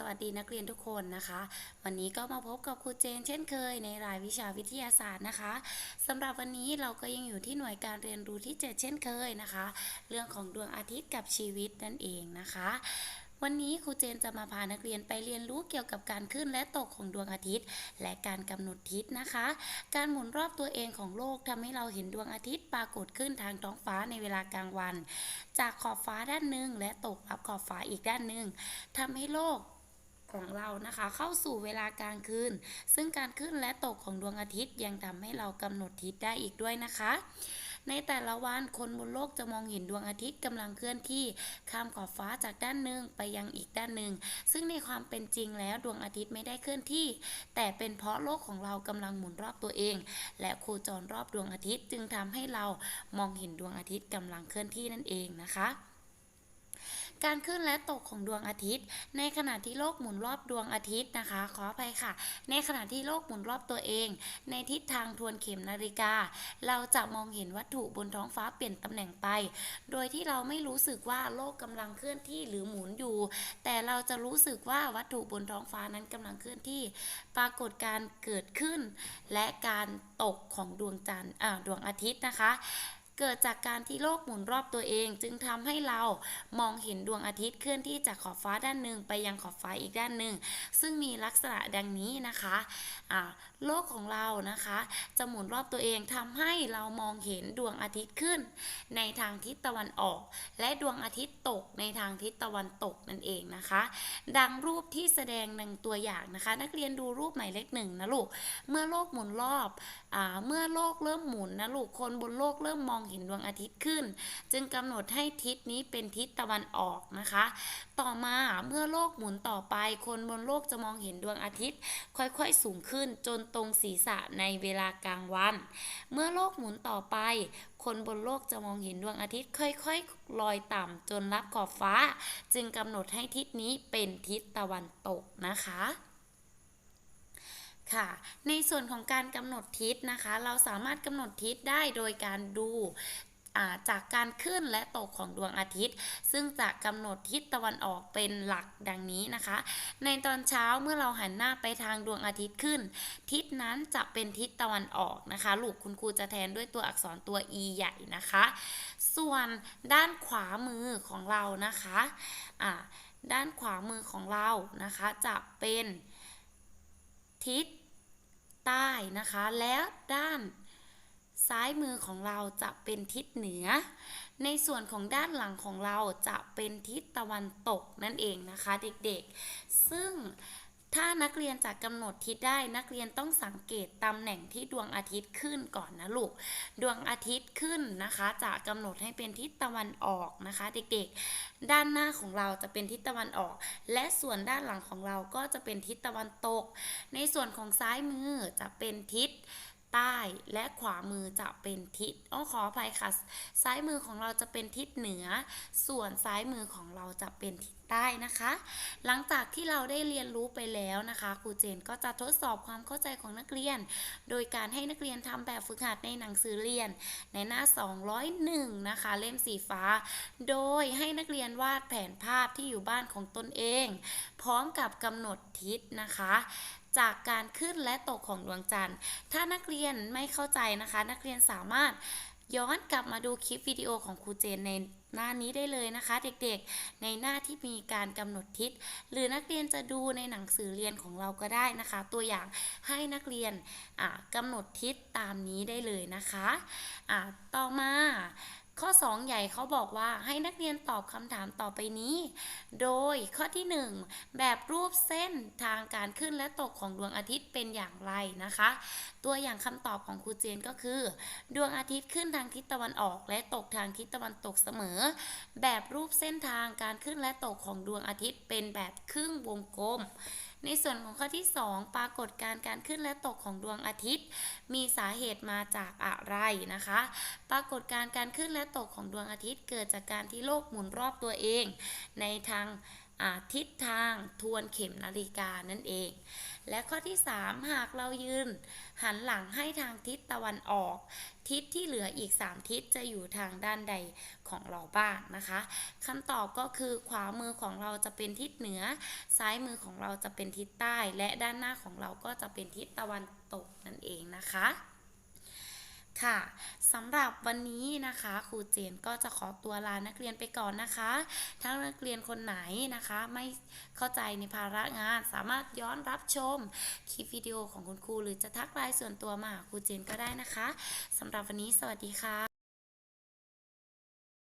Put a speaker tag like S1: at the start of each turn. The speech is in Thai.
S1: สวัสดีนักเรียนทุกคนนะคะ วันนี้ก็มาพบกับครูเจน เช่นเคยในรายวิชาวิทยาศาสตร์นะคะสำหรับวันนี้เราก็ยังอยู่ที่หน่วยการเรียนรู้ที่ 7 เช่นเคยนะคะ เรื่องของดวงอาทิตย์กับชีวิตนั่นเองนะคะ วันนี้ครูเจนจะมาพานักเรียนไปเรียนรู้เกี่ยวกับการขึ้นและตกของดวงอาทิตย์ และการกำหนดทิศนะคะ การหมุนรอบตัวเองของโลกทำให้เราเห็นดวงอาทิตย์ปรากฏขึ้นทางท้องฟ้าในเวลากลางวันจากขอบฟ้าด้านหนึ่งและตกรับขอบฟ้าอีกด้านหนึ่งทำให้โลก ของเรานะคะ เข้าสู่เวลากลางคืน ซึ่งการขึ้นและตกของดวงอาทิตย์ยังทำให้เรากำหนดทิศได้อีกด้วยนะคะ ในแต่ละวันคนบนโลกจะมองเห็นดวงอาทิตย์กำลังเคลื่อนที่ข้ามขอบฟ้าจากด้านหนึ่งไปยังอีกด้านหนึ่ง ซึ่งในความเป็นจริงแล้วดวงอาทิตย์ไม่ได้เคลื่อนที่ แต่เป็นเพราะโลกของเรากำลังหมุนรอบตัวเอง และโคจรรอบดวงอาทิตย์จึงทำให้เรามองเห็นดวงอาทิตย์กำลังเคลื่อนที่นั่นเองนะคะ การขึ้นและตกของดวงอาทิตย์ ในขณะที่โลกหมุนรอบดวงอาทิตย์นะคะ ขออภัยค่ะ ในขณะที่โลกหมุนรอบตัวเอง ในทิศทางทวนเข็มนาฬิกา เราจะมองเห็นวัตถุบนท้องฟ้าเปลี่ยนตำแหน่งไป โดยที่เราไม่รู้สึกว่าโลกกำลังเคลื่อนที่หรือหมุนอยู่ แต่เราจะรู้สึกว่าวัตถุบนท้องฟ้านั้นกำลังเคลื่อนที่ ปรากฏการเกิดขึ้น และการตกของดวงจันทร์ดวงอาทิตย์นะคะ เกิดจากการที่โลกหมุนรอบตัวเอง จึงทำให้เรามองเห็นดวงอาทิตย์เคลื่อนที่จากขอบฟ้าด้านหนึ่งไปยังขอบฟ้าอีกด้านหนึ่ง ซึ่งมีลักษณะดังนี้นะคะโลกของเรานะคะ จะหมุนรอบตัวเองทำให้เรามองเห็นดวงอาทิตย์ขึ้น ในทางทิศตะวันออก และดวงอาทิตย์ตกในทางทิศตะวันตกนั่นเองนะคะ ดังรูปที่แสดงในตัวอย่างนะคะ นักเรียนดูรูปหมายเลขหนึ่งนะลูกเมื่อโลกหมุนรอบอเมื่อโลกเริ่มหมุนนะลูกคนบนโลกเริ่มมองเห็นดวงอาทิตย์ขึ้น จึงกำหนดให้ทิศนี้เป็นทิศตะวันออกนะคะ ต่อมาเมื่อโลกหมุนต่อไป คนบนโลกจะมองเห็นดวงอาทิตย์ ค่อยๆสูงขึ้นจนตรงศีรษะในเวลากลางวัน เมื่อโลกหมุนต่อไป คนบนโลกจะมองเห็นดวงอาทิตย์ค่อยๆลอยต่ำจนรับขอบฟ้า จึงกำหนดให้ทิศนี้เป็นทิศตะวันตกนะคะ ค่ะ ในส่วนของการกำหนดทิศนะคะ เราสามารถกำหนดทิศได้โดยการดูจากการขึ้นและตกของดวงอาทิตย์ ซึ่งจะกำหนดทิศตะวันออกเป็นหลักดังนี้นะคะ ในตอนเช้าเมื่อเราหันหน้าไปทางดวงอาทิตย์ขึ้น ทิศนั้นจะเป็นทิศตะวันออกนะคะลูกคุณครูจะแทนด้วยตัวอักษรตัว e ใหญ่นะคะ ส่วนด้านขวามือของเรานะคะด้านขวามือของเรานะคะจะเป็นทิศ ใต้นะคะ แล้วด้านซ้ายมือของเราจะเป็นทิศเหนือ ในส่วนของด้านหลังของเราจะเป็นทิศตะวันตกนั่นเองนะคะเด็กๆ ซึ่ง ถ้านักเรียนจะกำหนดทิศได้นักเรียนต้องสังเกตตำแหน่งที่ดวงอาทิตย์ขึ้นก่อนนะลูก ดวงอาทิตย์ขึ้นนะคะ จะกำหนดให้เป็นทิศตะวันออกนะคะ เด็กๆ ด้านหน้าของเราจะเป็นทิศตะวันออก และส่วนด้านหลังของเราก็จะเป็นทิศตะวันตก ในส่วนของซ้ายมือจะเป็นทิศ ใต้และขวามือจะเป็นทิศอ้อขออภัยค่ะ ซ้ายมือของเราจะเป็นทิศเหนือ ส่วนซ้ายมือของเราจะเป็นทิศใต้นะคะ หลังจากที่เราได้เรียนรู้ไปแล้วนะคะครูเจนก็จะทดสอบความเข้าใจของนักเรียน โดยการให้นักเรียนทำแบบฝึกหัดในหนังสือเรียน ในหน้า 201 นะคะ เล่มสีฟ้า โดยให้นักเรียนวาดแผนภาพที่อยู่บ้านของตนเอง พร้อมกับกำหนดทิศนะคะ จากการขึ้นและตกของดวงจันทร์ ถ้านักเรียนไม่เข้าใจนะคะ นักเรียนสามารถย้อนกลับมาดูคลิปวิดีโอของครูเจนในหน้านี้ได้เลยนะคะ เด็กๆ ในหน้าที่มีการกำหนดทิศ หรือนักเรียนจะดูในหนังสือเรียนของเราก็ได้นะคะ ตัวอย่างให้นักเรียนอ่ากำหนดทิศตามนี้ได้เลยนะคะอ่าต่อมา ข้อ 2 ใหญ่เขาบอกว่าให้นักเรียนตอบคำถามต่อไปนี้ โดยข้อที่ 1 แบบรูปเส้นทางการขึ้นและตกของดวงอาทิตย์เป็นอย่างไรนะคะ ตัวอย่างคำตอบของครูเจนก็คือ ดวงอาทิตย์ขึ้นทางทิศตะวันออก และตกทางทิศตะวันตกเสมอ แบบรูปเส้นทางการขึ้นและตกของดวงอาทิตย์เป็นแบบครึ่งวงกลมในส่วนของข้อที่ 2 ปรากฏการณ์การขึ้นและตกของดวงอาทิตย์ มีสาเหตุมาจากอะไรนะคะ ปรากฏการณ์การขึ้นและตกของดวงอาทิตย์ เกิดจากการที่โลกหมุนรอบตัวเอง ในทาง ทิศทางทวนเข็มนาฬิกานั่นเอง และข้อที่ 3 หากเรายืน หันหลังให้ทางทิศตะวันออก ทิศที่เหลืออีก 3 ทิศจะอยู่ทางด้านใดของเราบ้างนะคะคำตอบก็คือขวามือของเราจะเป็นทิศเหนือ ซ้ายมือของเราจะเป็นทิศใต้ และด้านหน้าของเราก็จะเป็นทิศตะวันตกนั่นเองนะคะ ค่ะสำหรับวันนี้นะคะครูเจนก็จะขอตัวลานักเรียนไปก่อนนะคะ ถ้านักเรียนคนไหนนะคะ ไม่เข้าใจในภาระงาน สามารถย้อนรับชมคลิปวิดีโอของคุณครู หรือจะทักไลน์ส่วนตัวมาหาครูเจนก็ได้นะคะสำหรับวันนี้สวัสดีค่ะ